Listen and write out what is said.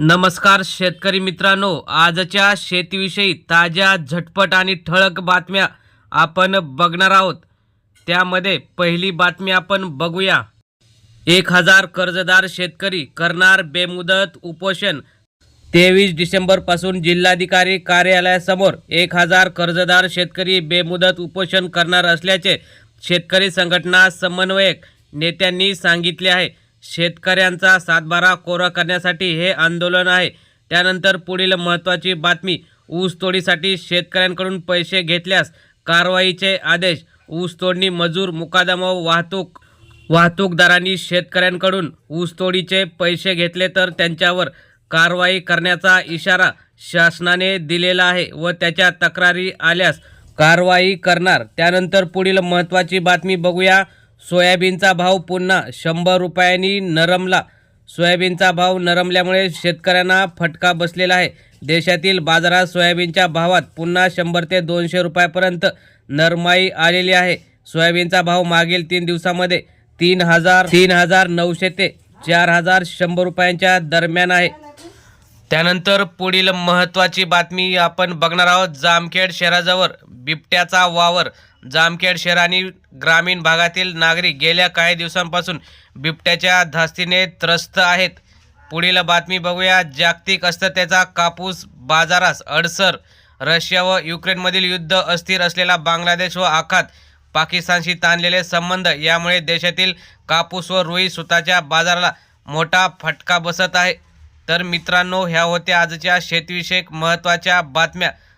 नमस्कार शेतकरी मित्रांनो आजच्या शेतीविषयी ताज्या झटपट आणि ठळक बातम्या आपण बघणार आहोत. त्यामध्ये पहिली बातमी आपण बघूया. एक हजार कर्जदार शेतकरी करणार बेमुदत उपोषण. तेवीस डिसेंबरपासून जिल्हाधिकारी कार्यालयासमोर एक हजार कर्जदार शेतकरी बेमुदत उपोषण करणार असल्याचे शेतकरी संघटना समन्वयक नेत्यांनी सांगितले आहे. शेतकऱ्यांचा सातबारा कोरा करण्यासाठी हे आंदोलन आहे. त्यानंतर पुढील महत्त्वाची बातमी ऊसतोडीसाठी शेतकऱ्यांकडून पैसे घेतल्यास कारवाईचे आदेश ऊसतोडणी मजूर मुकादम व वाहतूक वाहतूकदारांनी शेतकऱ्यांकडून ऊसतोडीचे पैसे घेतले तर त्यांच्यावर कारवाई करण्याचा इशारा शासनाने दिलेला आहे व त्याच्या तक्रारी आल्यास कारवाई करणार. त्यानंतर पुढील महत्त्वाची बातमी बघूया. सोयाबीनचा भाव पुन्हा शंभर रुपयांनी नरमला. सोयाबीनचा भाव नरमल्यामुळे शेतकऱ्यांना फटका बसलेला आहे. देशातील बाजारात सोयाबीनच्या भावात पुन्हा शंभर ते दोनशे रुपयापर्यंत नरमाई आलेली आहे. सोयाबीनचा भाव मागील तीन दिवसामध्ये तीन हजार तीन हजार नऊशे ते चार हजार शंभर रुपयांच्या दरम्यान आहे. त्यानंतर पुढील महत्त्वाची बातमी आपण बघणार आहोत. जामखेड शहराजवळ बिबट्याचा वावर जामखेड शहर आणि ग्रामीण भागातील नागरिक गेल्या काही दिवसांपासून बिबट्याच्या धास्तीने त्रस्त आहेत. पुढील बातमी बघूया. जागतिक अस्थिरतेचा कापूस बाजारास अडसर. रशिया व युक्रेनमधील युद्ध अस्थिर असलेला बांगलादेश व आखात पाकिस्तानशी ताणलेले संबंध यामुळे देशातील कापूस व रुई सुताच्या बाजाराला मोठा फटका बसत आहे. तर मित्रांनो ह्या होत्या आजच्या शेतीविषयक महत्त्वाच्या बातम्या.